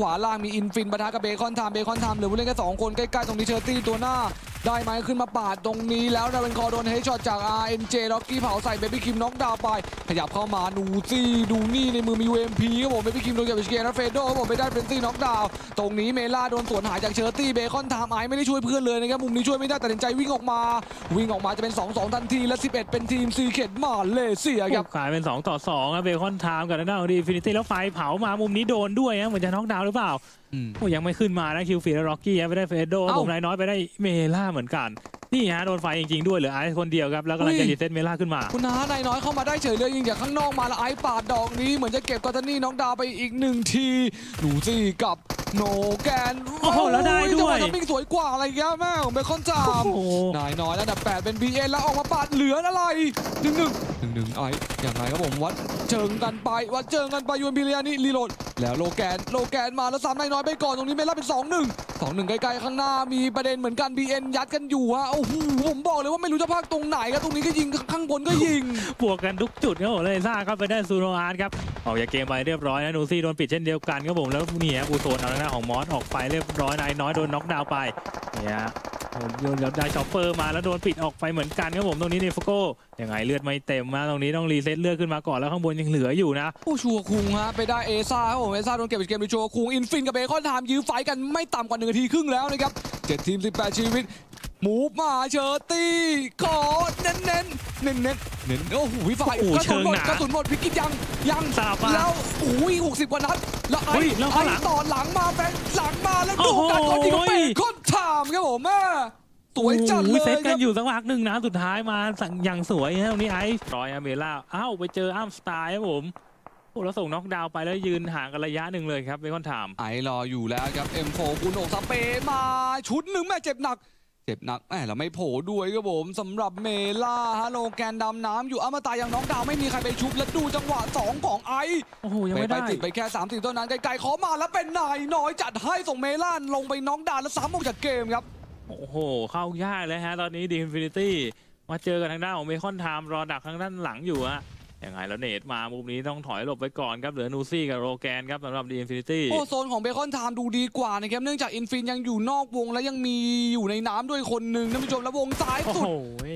ขวาล่างมีอินฟินปะทะกับเบคอนไทม์เบคอนไทม์เหลือผู้เล่นแค่สองคนใกล้ๆตรงนี้เชอร์ตี้ตัวหน้า ได้ไหมขึ้นมาปาดตรงนี้แล้วดาเป็นคอโดนเฮดช็อตจาก RNJ ล็อกกี้เผาใส่เบบี้คิมน็อกดาวไป ขยับเข้ามาดูซี่ดูนี่ในมือมี UMP ครับผมเบบี้คิมโดนเก็บไปสเกนแล้วเฟโดครับผมไปได้เฟนซี่น็อกดาวตรงนี้เมล่าโดนสวนหายจากเชอร์ตี้เบคอนไทม์ไอไม่ได้ช่วยเพื่อนเลยนะครับมุมนี้ช่วยไม่ได้ตัดสินใจวิ่งออกมา วิ่งออกมาจะเป็น 2-2 ทันทีและ 11 เป็นทีมซีเข็ดมาเลเซียครับขายเป็น 2 ต่อ2ครับเบคอนไทม์กับทางด้านของดีฟินิตี้แล้วไฟเผามามุมนี้โดนด้วยนะเหมือนจะน็อกดาวหรือเปล่า โอ้ยังไม่ขึ้นมานะคิวฟีและร็อกกี้ไปได้เฟโดเอ้าผมนายน้อยไปได้เมล่าเหมือนกัน นี่ฮะโดนไฟจริงๆด้วยเหลือไอซ์คนเดียวครับ แล้วกำลังอุ้จะยรีเซ็ตเมล่าขึ้นมา คุณน้านายน้อยเข้ามาได้เฉยเลยยิงจากข้างนอกมาแล้วไอ้ปาดดอกนี้เหมือนจะเก็บกอตานี่น้องดาวไปอีกหนึ่งทีหนูซี่กับโนแกนโอ้โหแล้วได้ด้วยจังหวะทัมมิ่งสวยกว่าอะไรเงี้ยแม่ของเบคอนจามโอ้โหนายน้อยแล้วดับแปดเป็น BN แล้วออกมาปาดเหลืออะไรหนึ่งหนึ่งหนึ่งหนึ่งไอ้อย่างไรครับผมวัดเชิงกันไปวัดเชิงกันไปยูนพิเลียนี่รีโหลด แล้วโลแกนโลแกนมาแล้วซ้ำนายน้อยไปก่อนตรงนี้เมล่าเป็น 2 1 2 1ไกล้ๆข้างหน้ามีประเด็นเหมือนกัน BN ยัดกันอยู่ฮะโอ้โหผมบอกเลยว่าไม่รู้จะพากตรงไหนครับตรงนี้ก็ยิงข้างบนก็ยิง บวกกันทุกจุดครับผมเลยซ่าครับไปได้ซูโรอาร์ตครับออกจากเกมไปเรียบร้อยนะนูซี่โดนปิดเช่นเดียวกันครับผมแล้วนี่ฮะอูโซนเอาหน้าของมอสออกไปเรียบร้อยนายน้อยโดนน็อกดาวน์ไปเนี่ย โดนแล้วได้ช็อปเปอร์มาแล้วโดนปิดออกไปเหมือนกันครับผมตรงนี้เนฟโก้ยังไงเลือดไม่เต็มมาตรงนี้ต้องรีเซ็ตเลือดขึ้นมาก่อนแล้วข้างบนยังเหลืออยู่นะโอ้ชัวร์คุงฮะไปได้เอซ่าครับผมเอซ่าโดนเก็บไปเกมดยชัวร์คุงอินฟินกับเบคอนไทม์ยื้อไฟกันไม่ต่ำกว่าหนึ่งนาทีครึ่งแล้วนะครับเจ็ดทีม18ชีวิต หมูมาเชอร์ตี้ขอเน้นเน้นเน้นเน้นเน้นโอ้โหวิไฟโอ้โหกระสุนหมดเชิงหนากระสุนหมดพิกิตยังยังสาบมาแล้วโอ้ยหกสิบกว่านัดแล้วไอ้เฮ้ยแล้วข้างหลัไอ้งต่อหลังมาแฟนหลังมาแล้วโอ้ดูโหกันคนยิงก็เป็นคอนไทม์ครับผมแม่สวยจัดเลโอ้โหยเซตคกัรันบอยู่สักพักหนึ่งนะสุดท้ายมาสั่งอย่างสวยนะตรงนี้ไอซ์รอยอาเมล่าอ้าวไปเจออ้ามสไตล์ครับผมโอ้แล้วส่งน็อกดาวน์ไปแล้วยืนห่างกันระยะหนึ่งเลยครับเบคอนไทม์ไอรออยู่แล้วครับ M4 คุณโอกสเปย์มาชุดหนึ่งแม่เจ็บหนัก เจ็บหนักแม่เราไม่โผล่ด้วยครับผมสำหรับเมล่าฮะโลแกนดำน้ำอยู่อมตะยังน้องดาวไม่มีใครไปชุบและดูจังหวะ 2 ของไอโอ้โหยังไปไม่ไปได้ติดไปแค่3ามสิบเท่านั้นไกลๆขอมาแล้วเป็นนายน้อยจัดให้ส่งเมล่าลงไปน้องดาวแล้วซ้ำออกจากเกมครับ โอ้โห เข้ายากเลยฮะ ตอนนี้ดีอินฟินิตี้มาเจอกันทางด้านของเบคอนไทม์รอดักทางด้านหลังอยู่ฮะ ยังไงแล้วเนตมามุมนี้ต้องถอยหลบไปก่อนครับเหลือนูซี่กับโรแกนครับสำหรับดีอินฟินิตี้โอ้โซนของเบคอนไทม์ดูดีกว่านะครับเนื่องจากอินฟินยังอยู่นอกวงและยังมีอยู่ในน้ำด้วยคนหนึ่งท่านผู้ชมแล้ววงซ้ายโอ้สุดโห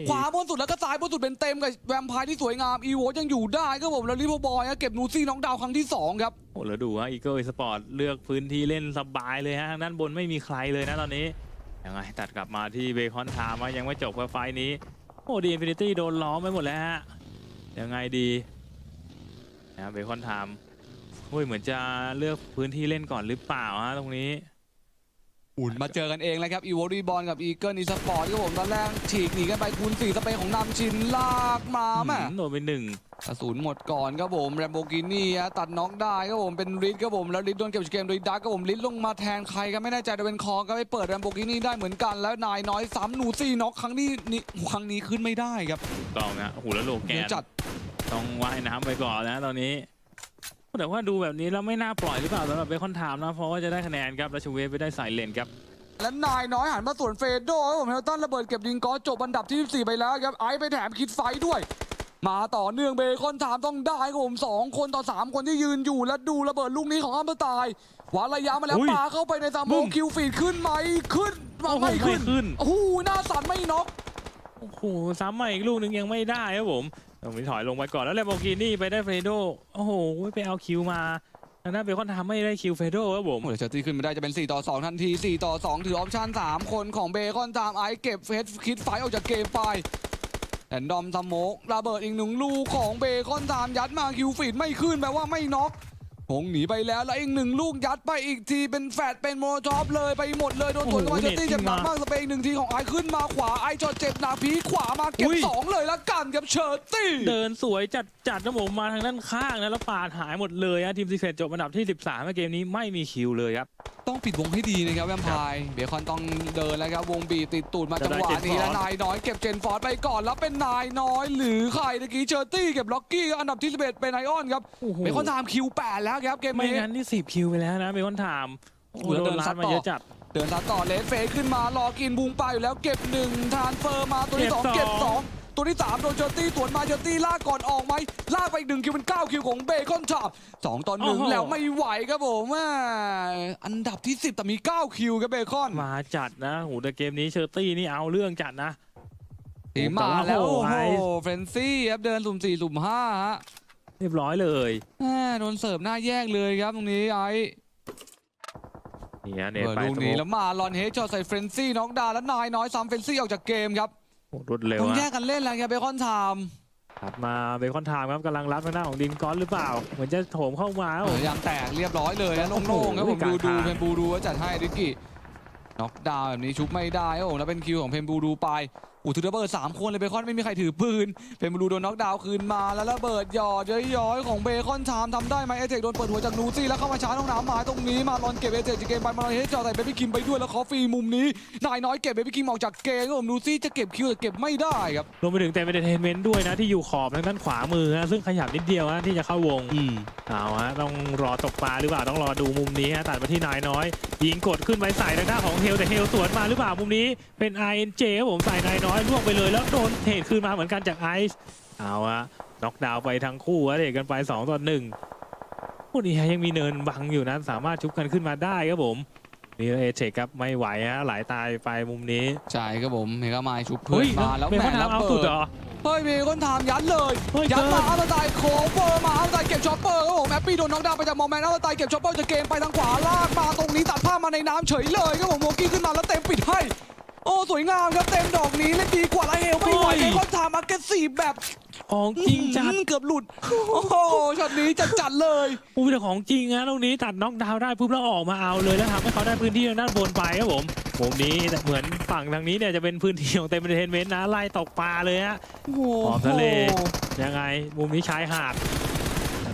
ขวาบนสุดแล้วก็ซ้ายบนสุดเป็นเต็มกับแวมไพร์ที่สวยงามอีโวยังอยู่ได้ก็ผมแล้วลิเวอร์บอยเก็บนูซี่น้องดาวครั้งที่2ครับโอ้แล้วดูฮะอีเกิลสปอร์ตเลือกพื้นที่เล่นสบายเลยฮะทางด้านบนไม่มีใครเลยนะตอนนี้ยังไงตัดกลับมาที่เบคอนไทม์ยังไม่จบกับไฟล์นี้โอ้ดีอินฟินิตี้โดนล้อมไปหมดแล้วฮะ ยังไงดีนะเบคอนถามเฮ้ยเหมือนจะเลือกพื้นที่เล่นก่อนหรือเปล่าฮะตรงนี้ อุ่นมาเจอกันเองแล้วครับอีโวรีบอลกับอีเกิลอีสปอร์ตครับผมตอนแรกฉีกหนีกันไปคูณ4สเปนของนำชินลากมาแม่โดนไปหนึ่งกระสุนหมดก่อนครับผมแรมโบกินี่ตัดน็อกได้ครับผมเป็นริดครับผมแล้วริดโดนเก็บจากเกมโดยดักครับผมริดลงมาแทนใครก็ไม่แน่ใจแต่เป็นคอก็ไปเปิดแรมโบกินี่ได้เหมือนกันแล้วนายน้อยซ้ำหนูซี่น็อกครั้งนี้นี่ครั้งนี้ขึ้นไม่ได้ครับกองนะโอ้โหแล้วโลแกเดี๋ยวนจัดต้องว่ายน้ำไปก่อนนะตอนนี้ แต่ว่าดูแบบนี้แล้วไม่น่าปล่อยหรือเปล่าสำหรับเบคอนไทม์นะ เพราะว่าจะได้คะแนนครับแล้วชเวฟไปได้สายเลนครับ และนายน้อยหันมาสวนเฟโดครับผมเฮลตันระเบิดเก็บยิงกอจบอันดับที่ 14 ไปแล้วครับไอซ์ไปแถมคิดไฟท์ด้วย มาต่อเนื่องเบคอนถามต้องได้ครับผมสองคนต่อสามคนที่ยืนอยู่และดูระเบิดลูกนี้ของอัมเบอร์ตายขวาระยะมาแล้วอุ้ยปาเข้าไปในซามบึ้โมมคิวฟีดขึ้นไหมขึ้นมาโอ้โหไม่ขึ้นขึ้น โอ้โหหน้าสั่นไม่น็อกโอ้โหซ้ำมาอีกลูกหนึงยังไม่ได้ครับผมตรงนี้ถอยลงไปก่อนแล้วเลโบกินี่ไปได้เฟรโดโอ้โหไปเอาคิวมาทางด้านเบคอนทม์ไม่ได้คิวเฟโดครับผมเดี๋ยวเชอร์ตี้ขึ้นมาได้จะเป็น 4 ต่อ 2 ทันที 4 ต่อ 2 ถือออปชั่น 3 คนของเบคอนตามไอซ์เก็บเฟสคิดไฟออกจากเกมไปแอนดอมสโมกระเบิดอีกหนึ่งลูกของเบคอนตามยัดมาคิวฟีดไม่ขึ้นแปลว่าไม่น็อก คงหนีไปแล้วแล้วอีกหนึ่งลูกยัดไปอีกทีเป็นแฟดเป็นโมโลทอปเลยไปหมดเลยโดนตัวเข้ามาเชอร์ตี้เจ็บหนักมากสเปนอีกหนึ่งทีของไอซ์ขึ้นมาขวาไอซ์จอดเจ็บหนักพีคขวามาเก็บสองเลยละกันกับเชอร์ตี้เดินสวยจัดจัดนะผมมาทางด้านข้างนะแล้วปาดหายหมดเลยฮะทีมซีเครตจบอันดับที่ 13ในเกมนี้ไม่มีคิวเลยครับต้องปิดวงให้ดีนะครับแวมไพร์เบคอนต้องเดินแล้วครับวงบีบติดตูดมาจะจังได้หวะเจนนี้ฟอร์ดแล้วนายน้อยเก็บเจนฟอร์ดไปก่อนแล้วเป็นนายน้อยหรือใครตะกี้เชอร์ตี้เก็บล็อกกี้อันดับที่11เป็นไอออนครับโอ้โหเบคอนไทม์คิวแปดแล้วครับเกมไม่นี้ งั้นนี่สิบคิวไปแล้วนะเบคอนไทม์โอ้โหเหลือโดเดินนลัซัดดมาต่อเยอะจัด เดินซัดต่อเลสเฟสขึ้นมารอกินบุงไปอยู่แล้วเก็บหนึ่งทรานสเฟอร์มาตัวที่สองเก็เก็บบสสออง งตัวที่3โดนเจอร์ตี้สวนมาเจอร์ตี้ลากก่อนออกไหมลากไปอีกหนึ่งคิวเป็น9คิวของเบคอนชาบสองต่อหนึ่งโอ้โห แล้วไม่ไหวครับผมแม่อันดับที่10แต่มี9คิวครับเบคอนมาจัดนะโหแต่เกมนี้เชอร์ตี้นี่เอาเรื่องจัดนะทีมมาแล้วโอ้โอ้โหโหเฟรนซี่ครับเดินสุ่ม4สุ่ม5ฮะเรียบร้อยเลยแม่โดนเสิร์ฟหน้าแยกเลยครับตรงนี้ไอ้นี่ฮะเนตเปิดไปลูกสนี้โมแล้วมาลอนเฮดช็อตใส่เฟรนซี่น็อกดาวน์แล้วนายน้อยซ้ำเฟรนซี่ออกจากเกมครับโอ้รวดเร็วต้องแยฮะกกันเล่นแล้วครับเบคอนไทม์ถัดมาเบคอนไทม์ครับกำลังรับทางหน้าของดินก้อนหรือเปล่า เหมือนจะโถมเข้ามาครับผม ยางแตกเรียบร้อยเลยนะโอ้โหโล่งๆครับผมกลาดูงดูทาง เพนบูดูว่าจัดให้ดิกกี้น็อกดาวน์แบบนี้ชุบไม่ได้ครับผมแล้วเป็นคิวของเพนบูดูไป อูถือระเบิดสามคนเลยเบคอนไม่มีใครถือปืนเพนบูดูโดนน็อกดาวน์คืนมาแล้วระเบิดหยอดย้อยๆของเบคอนไทม์ทำได้ไหมเอเจกโดนเปิดหัวจากนูซี่แล้วเข้ามาชาร์จห้องน้ำหมาตรงนี้มาลอนเก็บเอเจกจากเกมไปมาลอนเฮดจอใส่เบบี้คิมไปด้วยแล้วคอฟฟี่มุมนี้นายน้อยเก็บเบบี้คิมออกจากเกมครับผมนูซี่จะเก็บคิวแต่เก็บไม่ได้ครับรวมไปถึงเต็มเอนเตอร์เทนเมนต์ด้วยนะที่อยู่ขอบทางด้านขวามือฮะซึ่งขยับนิดเดียวฮะที่จะเข้าวงอืมเอาฮะต้องรอตกปลาหรือเปล่าต้องรอดูมุมนี้ฮะตัดมาที่นายน้อยยิงกดขึ้นไปใส่ทางด้านของเฮลแต่เฮลสวนมาหรือเปล่ามุมนี้เป็น INJ ครับผมใส่นายน้อยล่วงไปเลยแล้วโดนเทรดคืนมาเหมือนกันจากไอซ์เอาฮะน็อกดาวน์ไปทั้งคู่ฮะเด็กกันไป2ต่อ1พวกนี้ฮะยังมีเนินบังอยู่นะสามารถชุบกันขึ้นมาได้ครับผมนี่เอเชคครับไม่ไหวฮะไหลายตายไปมุมนี้ใช่ครับผมเมกาไมล์ชุบเพื่เฮ้อยนมาแล้วเป็นแหข้อม่น้ำระเอาเบิสุดดเหรอเฮ้ยมีคนถามยัดเลยเฮ้ยยัดเกิมานอัลตายโคเวอร์มาอัลตายเก็บช็อปเปอร์ครับผมแอปปี้โดนน็อกดาวน์ไปจากมอมแมนอัลตายเก็บช็อปเปอร์จากเกมไปทางขวาลากมาตรงนี้ตัดภาพมาในน้ำเฉยเลยครับผมโมกี้ขึ้นมาแล้วเต็มปิดให้ โอ้สวยงามครับเต็มดอกนี้เล่นดีกว่าแล้วเฮลไม่ไหวเฮ้เลยยคนถามมาเกสีแบบของจริงจัดอื้อหือเกือบหลุด โอ้โหช็อตนี้จัดจัดๆเลยอู้แต่ของจริงนะตรงนี้ตัดน็อกดาวน์ได้ปุ๊บแล้วออกมาเอาเลยแล้วทำให้เขาได้พื้นที่ทางด้านบนไปครับผมมุมนี้แต่เหมือนฝั่งทางนี้เนี่ยจะเป็นพื้นที่ของเต็มเอนเตอร์เทนเมนต์นะไล่ตกปลาเลยฮะโอ้โหขอบทะเลยังไงมุมนี้ชายหาด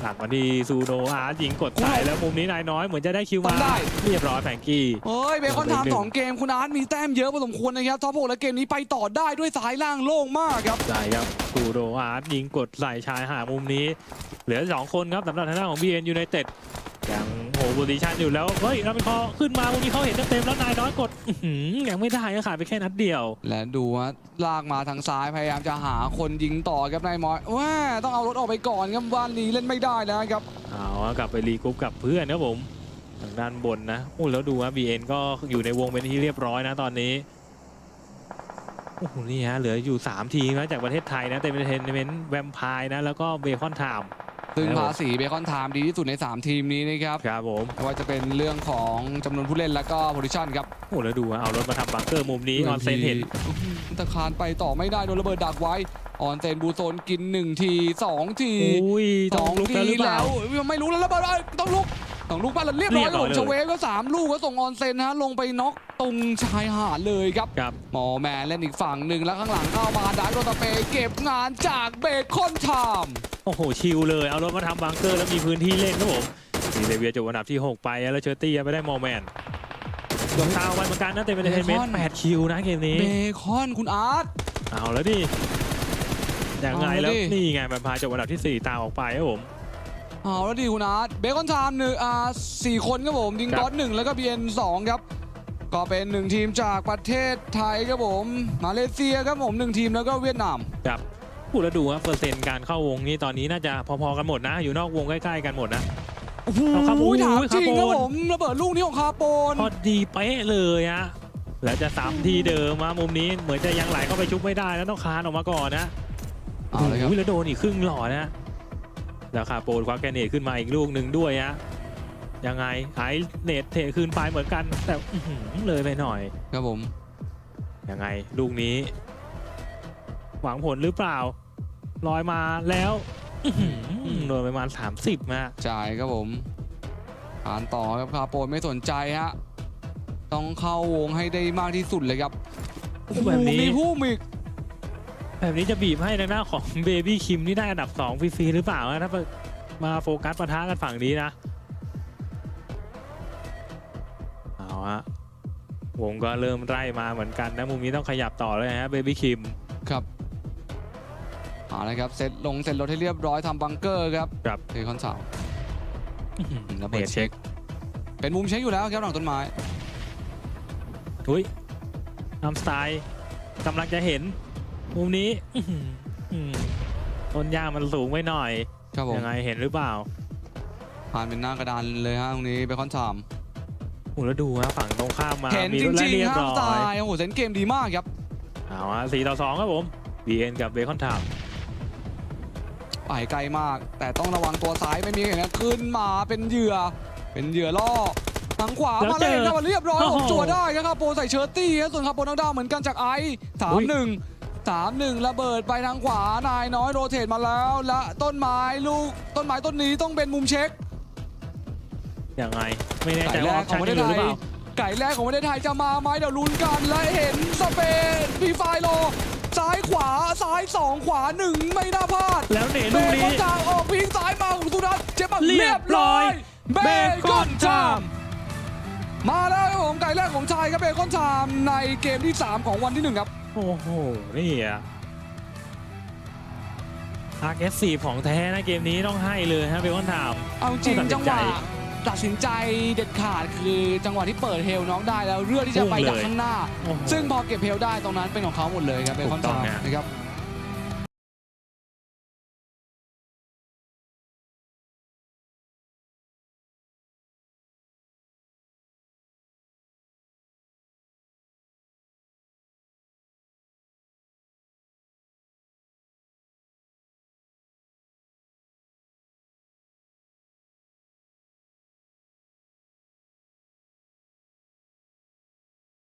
ตัดมาที่ซูโนอาร์ตยิงกดใส่แล้วมุมนี้นายน้อยเหมือนจะได้คิวมาเรียบร้อยแฟรงกี้เฮ้ยเบคอนไทม์สองเกมคุณอาร์ตมีแต้มเยอะพอสมควรนะครับท็อปโหกและเกมนี้ไปต่อได้ด้วยสายล่างโล่งมากครับใช่ครับซูโนอาร์ตยิงกดใส่ชายหาดมุมนี้ เหลือสองคนครับสำหรับทางด้านของ BN United ยังโหโพซิชันอยู่แล้ว เฮ้ยเราเป็นคอขึ้นมามุมนี้เขาเห็นเต็มๆแล้วนายน้อยกดอื้อหือยังไม่ได้ก็ขาดไปแค่นัดเดียว และดูว่าลากมาทางซ้ายพยายามจะหาคนยิงต่อครับนายมอยว่าต้องเอารถออกไปก่อนครับบ้านนี้เล่นไม่ได้แล้วครับเอาอะกลับไปรีกรุ๊ปกับเพื่อนครับผมทางด้านบนนะโอ้แล้วดูว่า BN ก็อยู่ในวงเป็นที่เรียบร้อยนะตอนนี้โอ้โหนี่ฮะเหลืออยู่ 3 ทีมนะจากประเทศไทยนะเต็มเทนเมนต์แวมไพร์นะแล้วก็เบคอนไทม์ ซึ่งครับผมภาษีเบคอนไทม์ดีที่สุดใน 3 ทีมนี้นะครับครับผมไม่ว่าจะเป็นเรื่องของจำนวนผู้เล่นแล้วก็โพซิชันครับโอ้แล้วดูฮะเอารถมาทำบังเกอร์มุมนี้ออนเซนเห็นอื้อหือตะคารไปต่อไม่ได้โดนระเบิดดักไว้ออนเซนบูโซนกิน 1 ที 2 ทีอุ้ยสต้อองงลุกทีแล้วหรือเปแล้ล่าวไม่รู้แล้วระเบิดอะต้องลุก ต้องลุกไปแล้วเรียบร้อยเรียบร้อยผมเลยชเวฟก็สามลูกก็ส่งออนเซนฮะลงไปน็อกตรงชายหาดเลยครับครับหมอแมนเล่นอีกฝั่งหนึ่งแล้วข้างหลังเข้ามาดักโดนตะเปเก็บงานจากเบคอนไทม์โอ้โหชิลเลยเอารถมาทำบังเกอร์แล้วมีพื้นที่เล่นครับผมซีเซเวียจบอันดับที่ 6 ไปแล้วเชอร์ตี้ไปได้มอร์แมนดวงตาวไปเหมือนกันนะเต็มเป็นเทนเมนต์8คิวนะเกมนี้เบคอนคุณอาร์ตเอาแล้วดิยังไงเอาแล้แล้ววดินี่ไงมันพาจบอันดับที่ 4 ตามออกไปครับผม เอาแล้วดีคุณอาร์ตเบคอนไทม์หนึ่งอ่าสี่คนครับผมดิงครับดอสหนึ่งแล้วก็บีเอ็นสองครับ ก็เป็นหนึ่งทีมจากประเทศไทยครับผม มาเลเซียครับผมหนึ่งทีมแล้วก็เวียดนามครับพูดแล้วดูว่าเปอร์เซ็นต์การเข้าวงนี้ตอนนี้น่าจะพอๆกันหมดนะ อยู่นอกวงใกล้ๆกันหมดนะโอ้โหเอาครับโอ้ยถามจริงคาครับโปนผมระเบิดลูกนี้ของคาโปนพอดีเป๊ะเลยฮะแล้วจะซ้ำที่เดิมมามุมนี้เหมือนจะยังไหลเข้าไปชุบไม่ได้แล้วต้องคานออกมาก่อนนะเอาเลยครับโอ้โหแล้วโดนอีกครึ่งหล่อนะ แล้วคาโปนควักแกรเนตขึ้นมาอีกลูกหนึ่งด้วยฮะยังไงไอเนตเทคืนไปเหมือนกัน แต่อื้อหือเลยไปหน่อยครับผมยังไงลูกนี้ หวังผลหรือเปล่าลอยมาแล้วอื้อหือโดนไปประมาณ 30มาจ่ายครับผมอ่านต่อครับคาโปนไม่สนใจฮะต้องเข้าวงให้ได้มากที่สุดเลยครับแบบนี้มีผู้มิก แบบนี้จะบีบให้ทางหน้าของเบบี้คิมนี่ได้อันดับ2ฟรีๆหรือเปล่านะถ้ามาโฟกัสปะทะกันฝั่งนี้นะ เอาฮะวงก็เริ่มไล่มาเหมือนกันนะ มุมนี้ต้องขยับต่อเลยฮะเบบี้คิมครับเอาละครับเซตลงเซตรถให้เรียบร้อยทำบังเกอร์ครับครับเทคอนเสาระเนเบิดตเช็เช็คคเป็นมุมเช็คอยู่แล้วครับหลังต้นไม้อุ้ยทำสไตล์กำลังจะเห็น มุมนี้อื้อหืออื้อต้นยางมันสูงไปหน่อยครับผมยังไงเห็นหรือเปล่า ผ่านเป็นหน้ากระดานเลยฮะตรงนี้เบคอนไทม์โอ้แล้วดูฮะฝั่งตรงข้ามมาเห็นมีจรุ่นริงเรียๆบห้ามร้ตาอยยโอ้โหเซนเกมดีมากครับเอาฮะสี่ต่อสองครับผม BN กับเบคอนทามไปไกลมาก แต่ต้องระวังตัวซ้ายไม่มีเห็นนะขึ้นมาเป็นเหยื่อ เป็นเหยื่อล่อทางขวามาเลยครับเรียบร้อยผมจั่วได้ครับโปรใส่เชิ้ตตี้ครับส่วนคาโปนักดาวเหมือนกันจากไอสามหนึ่ง สามหนึ่งระเบิดไปทางขวานายน้อยโรเทตมาแล้วและต้นไม้ลูกต้นไม้ต้นนี้ต้องเป็นมุมเช็คยังไง ไม่แน่ใจไก่แรว่ากออปขอชั่งนประเทจะศอยู่ไทหรืยอเปล่าไก่แรกของประเทศไทยจะมาไหมเดี๋ยวลุ้นกันและเห็นสเปนพีไฟโลซ้ายขวาซ้ายสองขวาหนึ่งไม่น่าพลาด แล้วเนเบลูกคนี้อนทามออกพิงซ้ายมาของสุนัทเจ็บมาเรีเรียยบบร้ร้ออยยเบเบคคออนนทาทามมมาแล้วครับผมไก่แรกของชายครับเบคอนทามในเกมที่ 3 ของวันที่ 1 ครับ โอ้โห นี่อะอาร์เอสซีของแท้นะเกมนี้ต้องให้เลยฮะเบคอนทามเอาจริงต้องตัดสินจังหวะใจตัดสินใจเด็ดขาดคือจังหวะที่เปิดเฮลน้องได้แล้วเลือกที่จะไปพุ่งเลยดักข้างหน้าโอ้โหซึ่งพอเก็บเฮลได้ตรงนั้นเป็นของเขาหมดเลยครับเบคอนถูกต้ทาองมฮะนะครับ